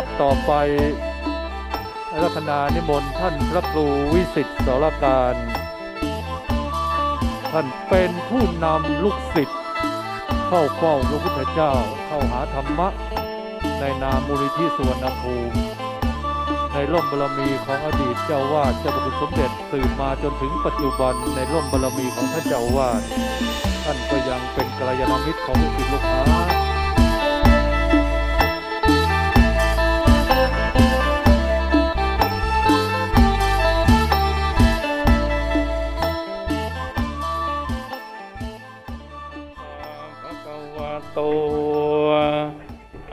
ดับต่อไปลัคนานิมนต์ท่านพระครูวิสิตสรการ ท่านเป็นผู้นำลูกศิษย์เข้าเฝ้าพระพุทธเจ้าเข้าหาธรรมะ ในนามมูลิธิสวนภูมิ ในร่มบารมีของอดีตเจ้าวาดเจ้าพระคุณสมเด็จสืบมาจนถึงปัจจุบันในร่มบารมีของท่านเจ้าวาดท่านก็ยังเป็นกัลยาณมิตรของลูกศิษย์ลูกหา วะโต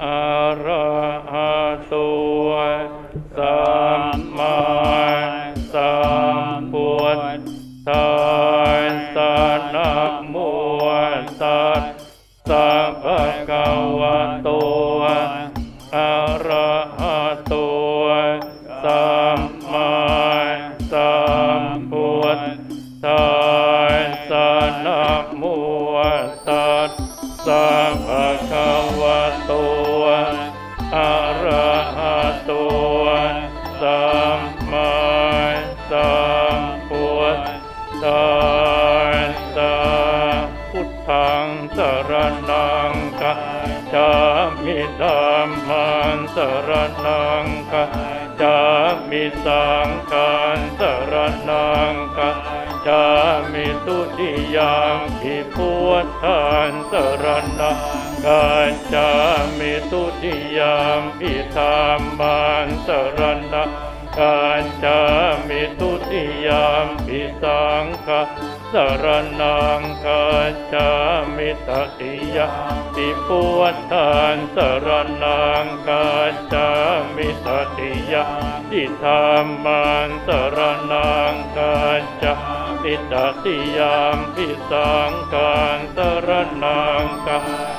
อะระหะโตสัมมาสัมพุทธัสสะนะโมตัสสะภะคะวะโตอะระหะ สะภะคะวะโตอะระหะโตสัมมาสัมพุทธัสสะพุทธังสรณังกัจจามิธัมมังสรณังกัจจามิสังฆังสรณังกัจ จามิตุติยามปิพุทธังสรณังกัจจามิตุติยามปิธรรมังสรณังกัจจามิตุติยามปิสังฆสรณังกัจจามิตติยามปิพุทธังสรณังกัจจามิตติยามปิธรรมังสรณังามิตติยามพิสังกังสรนังกัง